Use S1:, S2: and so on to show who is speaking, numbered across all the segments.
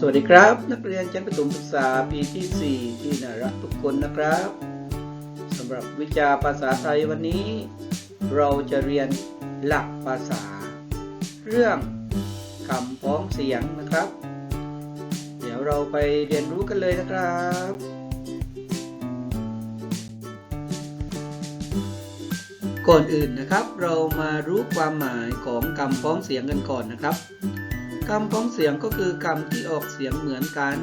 S1: สวัสดีครับ นักเรียนชั้นประถมศึกษาปีที่ 4 ที่น่ารักทุกคนนะครับสำหรับวิชาภาษาไทยวันนี้ เราจะเรียนหลักภาษา เรื่องคำพ้องเสียงนะครับ เดี๋ยวเราไปเรียนรู้กันเลยนะครับ ก่อนอื่นนะครับ เรามารู้ความหมายของคำพ้องเสียงกันก่อนนะครับ คำพ้องเสียงก็คือคำที่ออกเสียงเหมือนกัน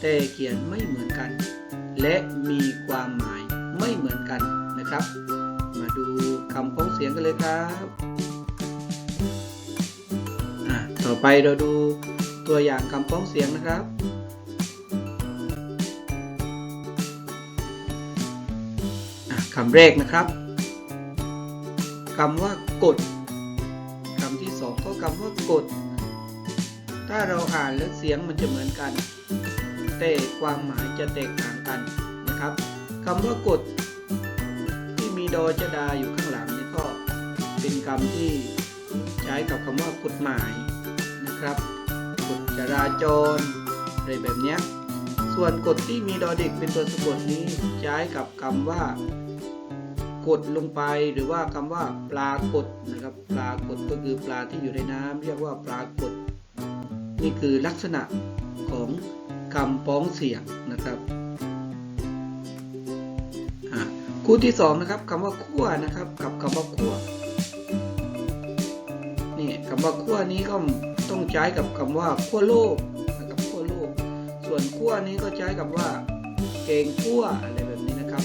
S1: แต่เขียนไม่เหมือนกัน และมีความหมายไม่เหมือนกันนะครับ มาดูคำพ้องเสียงกันเลยครับต่อไปเราดูตัวอย่างคำพ้องเสียงนะครับ คำแรกนะครับคำว่ากดคำที่สองก็คำว่ากด ถ้าเราอ่านแล้วเสียงมันจะเหมือนกัน แต่ความหมายจะแตกต่างกันนะครับคำว่ากดที่มีดอจดาอยู่ข้างหลังนี่ก็เป็นคำที่ใช้กับคำว่ากฎหมายนะครับกฎจราจรอะไรแบบนี้ส่วนกฎที่มีดอเด็กเป็นตัวสะกดนี้ใช้กับคำว่ากดลงไปหรือว่าคำว่าปลากดนะครับ ปลากดก็คือปลาที่อยู่ในน้ำเรียกว่าปลากด นี่คือลักษณะของคำพ้องเสียงนะครับคู่ที่สองนะครับคำว่าขั้วนะครับ กับคำว่าขั้วนี่คำว่าขั้วนี้ก็ต้องใช้กับคำว่าขั้วโลกนะครับขั้วโลก ส่วนขั้วนี้ก็ใช้กับว่าเกงขั้วอะไรแบบนี้นะครับ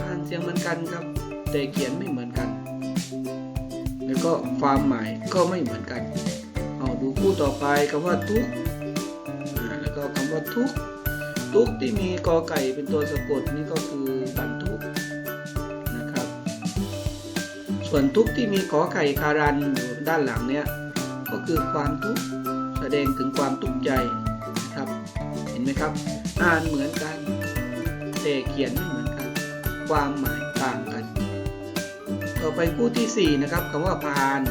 S1: อ่านเสียงเหมือนกันครับ แต่เขียนไม่เหมือนกัน แล้วก็ความหมายก็ไม่เหมือนกัน คู่ต่อไปคำว่าทุกแล้วก็คำว่าทุกทุกที่มีกอไก่เป็นตัวสะกดนี่ก็คือบรรทุกนะครับ ส่วนทุกที่มีขอไข่คารันอยู่ด้านหลังเนี่ยก็คือความทุกข์แสดงถึงความทุกข์ใจนะครับ เห็นไหมครับ อ่านเหมือนกันแต่เขียนไม่เหมือนกัน ความหมายต่างกัน ต่อไปคู่ที่สี่นะครับคำว่าพาน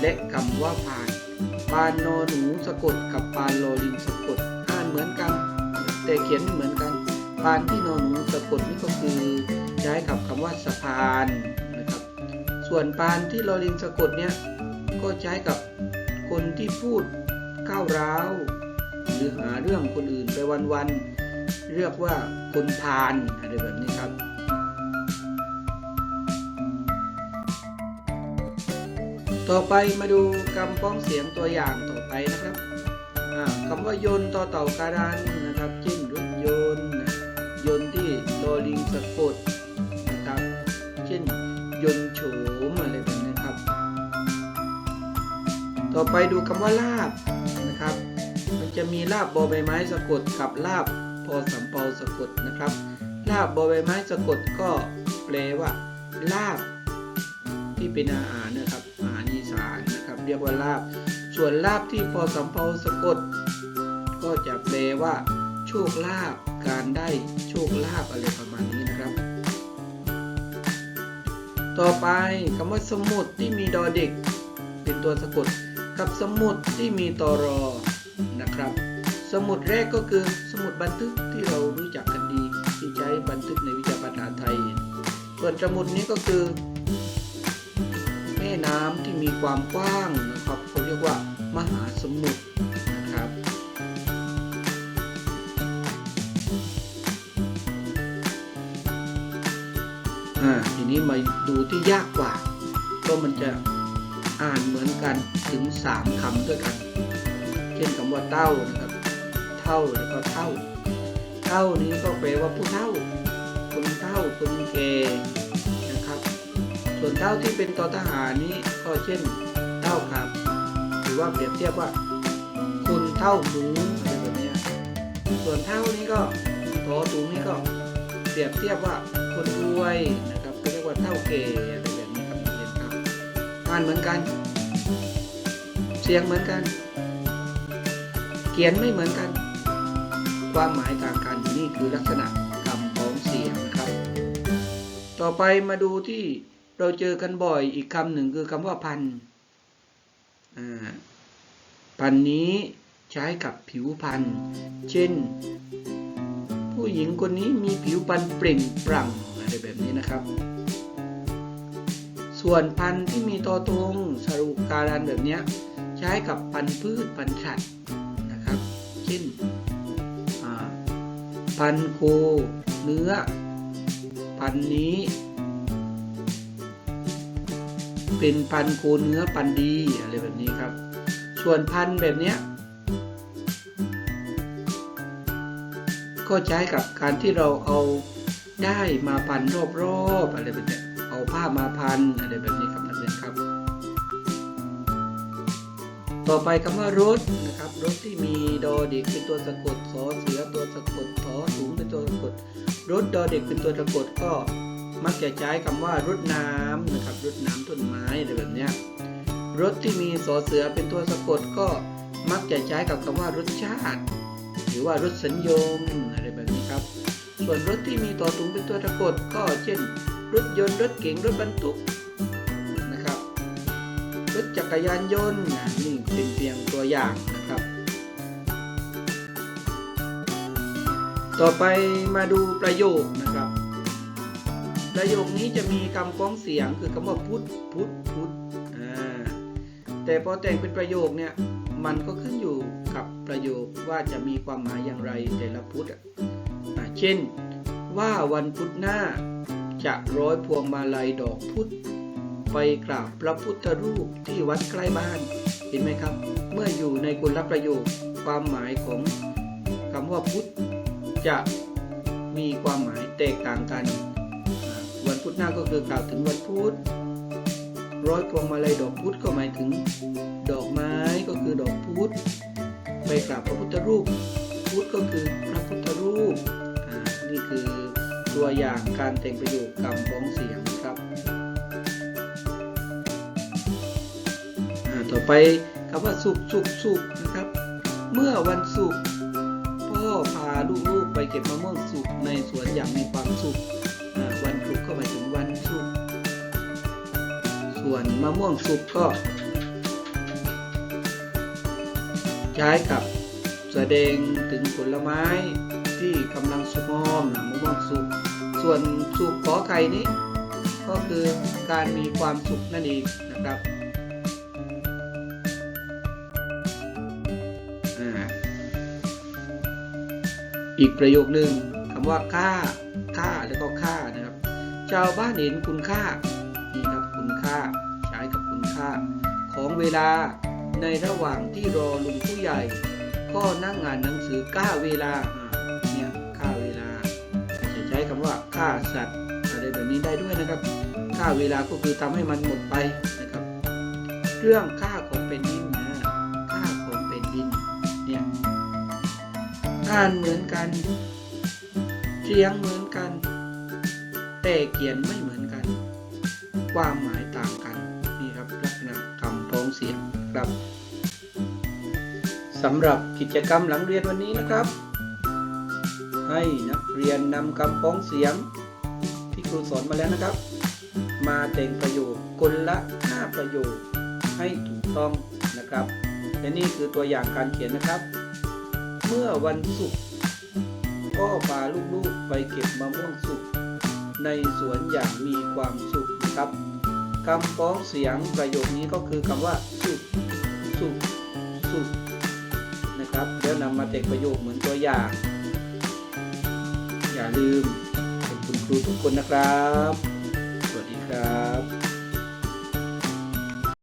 S1: และคำว่าพาน ปานนอหนูสะกดกับปานลอลิงสะกดอ่านเหมือนกัน แต่เขียนไม่เหมือนกัน ปานที่นอหนูสะกดนี่ก็คือใช้กับคำว่าสะพานนะครับ ส่วนปานที่ลอลิงสะกดเนี่ยก็ใช้กับคนที่พูดก้าวร้าวหรือหาเรื่องคนอื่นไปวันๆเรียกว่าคนพาลอะไรแบบนี้ครับ ต่อไปมาดูคำพ้องเสียงตัวอย่างต่อไปนะครับคำว่ายนต์ต่อเต่าการันนะครับเช่นรถยนต์นยนต์ที่ลอลิงสะกดนะครับ เช่นยนต์โฉมอะไรแบบนี้ครับ ต่อไปดูคำว่าลาบนะครับ มันจะมีลาบบอใบไม้สะกดกับลาบพอสำเภาสะกดนะครับ ลาบบอใบไม้สะกดก็แปลว่า ลาบที่เป็นอาหารนะครับ เรียกว่าลาบ ส่วนลาบที่พอสำเภาสะกด ก็จะแปลว่า โชคลาภการได้โชคลาภอะไรประมาณนี้นะครับ ต่อไปคำว่าสมุดที่มีดอเด็ก เป็นตัวสะกด กับสมุดที่มีตอรอนะครับ สมุดแรกก็คือสมุดบันทึกที่เรารู้จักกันดี ที่ใช้บันทึกในวิชาภาษาไทย ส่วนสมุดนี้ก็คือ ม่น้ำที่มีความกว้างนะครับเขาเรียกว่ามหาสมุทรนะครับ อ่า ทีนี้มาดูที่ยากกว่า ก็มันจะอ่านเหมือนกันถึง 3คำด้วยกัน เช่นคำว่าเต้านะครับ เท่าแล้วก็เท่า เท่านี้ก็แปลว่าผู้เท่า คนเท่าคนแก่ ส่วนเท่าที่เป็นตอทหารนี้ก็เช่นเท่าครับ หรือว่าเปรียบเทียบว่า คุณเท่าหนูอะไรแบบนี้ส่วนเท่านี้ก็ตอตูนี่ก็เปรียบเทียบว่าคนรวยนะครับก็เรียกว่าเท่าเกอะไรแบบนี้ครับเรียนครับอ่านเหมือนกัน เสียงเหมือนกัน เขียนไม่เหมือนกัน ความหมายต่างกันนี่คือลักษณะคำพ้องเสียงนะครับ ต่อไปมาดูที่ เราเจอกันบ่อยอีกคำหนึ่งคือคำว่าพันพันนี้ใช้กับผิวพรรณเช่น ผู้หญิงคนนี้มีผิวพรรณเปล่งปลั่งอะไรแบบนี้นะครับ ส่วนพันที่มีตอตรงสรุปการันแบบนี้ใช้กับพันพืชพันสัตว์นะครับ เช่นพันโคเนื้อ พันนี้ เป็นพันธุ์โคเนื้อพันธุ์ดีอะไรแบบนี้ครับ ส่วนพันธุ์แบบเนี้ยก็ใช้กับการที่เราเอาได้มาพันรอบๆอะไรแบบเนี้ยเอาผ้ามาพันอะไรแบบนี้ครับนักเรียนครับ ต่อไปคำว่ารถนะครับรถที่มีดอเด็กเป็นตัวสะกดสอเสือตัวสะกดทอถุงเป็นตัวสะกดรถดอเด็กเป็นตัวสะกดก็ มักจะใช้คำว่ารถน้ำนะครับรถน้ำต้นไม้อะไรแบบเนี้ยรถที่มีสอเสือเป็นตัวสะกดก็มักจะใช้กับคำว่ารสชาติ หรือว่ารถสัญญมอะไรแบบนี้ครับ ส่วนรถที่มีต่อถุงเป็นตัวสะกดก็เช่น รถยนต์รถเก๋งรถบรรทุกนะครับ รถจักรยานยนต์นี่เป็นเพียงตัวอย่างนะครับ ต่อไปมาดูประโยคนะครับ ประโยคนี้จะมีคำพ้องเสียงคือคำว่าพุทธพุทธพุทธแต่พอแต่งเป็นประโยคเนี่ยมันก็ขึ้นอยู่กับประโยคว่าจะมีความหมายอย่างไรแต่ละพุทธอะอ่าเช่น ว่าวันพุธหน้า จะร้อยพวงมาลัยดอกพุธไปกราบพระพุทธรูปที่วัดใกล้บ้าน เห็นไหมครับ เมื่ออยู่ในกุลประโยคความหมายของคำว่าพุทธจะมีความหมายแตกต่างกัน พุธหน้าก็คือกล่าวถึงวันพุธร้อยพวงมาลัยดอกพุธก็หมายถึง ดอกไม้ก็คือดอกพุธไปกราบพระพุทธรูป พุธก็คือพระพุทธรูปอ่านี่คือตัวอย่างการแต่งประโยคคำพ้องเสียงครับอ่าต่อไปคำว่าสุกสุกสุกนะครับ เมื่อวันศุกพ่อพาลูกๆไปเก็บมะม่วงสุกในสวนอย่างมีความสุข วันศุกร์ก็หมายถึงวันศุกร์ส่วนมะม่วงสุกก็ ใช้กับแสดงถึงผลไม้ที่กำลังสุกงอมนะมะม่วงสุกส่วนสุกขอไข่นี้ ก็คือการมีความสุขนั่นเองนะครับอีกประโยคนึงคำว่าค่า ค่าแล้วก็ค่านะครับ ชาวบ้านเห็นคุณค่านี่ครับคุณค่าใช้กับคุณค่า ของเวลาในระหว่างที่รอลุงผู้ใหญ่ ก็นั่งงานหนังสือค่าเวลาเนี่ยค่าเวลา จะใช้คำว่าค่าสัตว์อะไรแบบนี้ได้ด้วยนะครับ ค่าเวลาก็คือทำให้มันหมดไปนะครับ เรื่องค่าของเป็นดินนะค่าของเป็นดินเนี่ยอ่านเหมือนกัน เสียงเหมือนกัน แต่เขียนไม่เหมือนกัน ความหมายต่างกันนี่ครับลักษณะคำพ้องเสียงครับสำหรับกิจกรรมหลังเรียนวันนี้นะครับ ให้นักเรียนนำคำพ้องเสียง ที่ครูสอนมาแล้วนะครับ มาแต่งประโยคคนละ5ประโยคให้ถูกต้องนะครับ และนี่คือตัวอย่างการเขียนนะครับ เมื่อวันศุกร์ ก็พาลูกๆไปเก็บมะม่วงสุกในสวนอย่างมีความสุขนะครับคำพ้องเสียงประโยคนี้ก็คือคำว่าสุขสุขสุขนะครับแล้วนำมาแต่งประโยคเหมือนตัวอย่าง อย่าลืมเป็นคุณครูทุกคนนะครับ สวัสดีครับ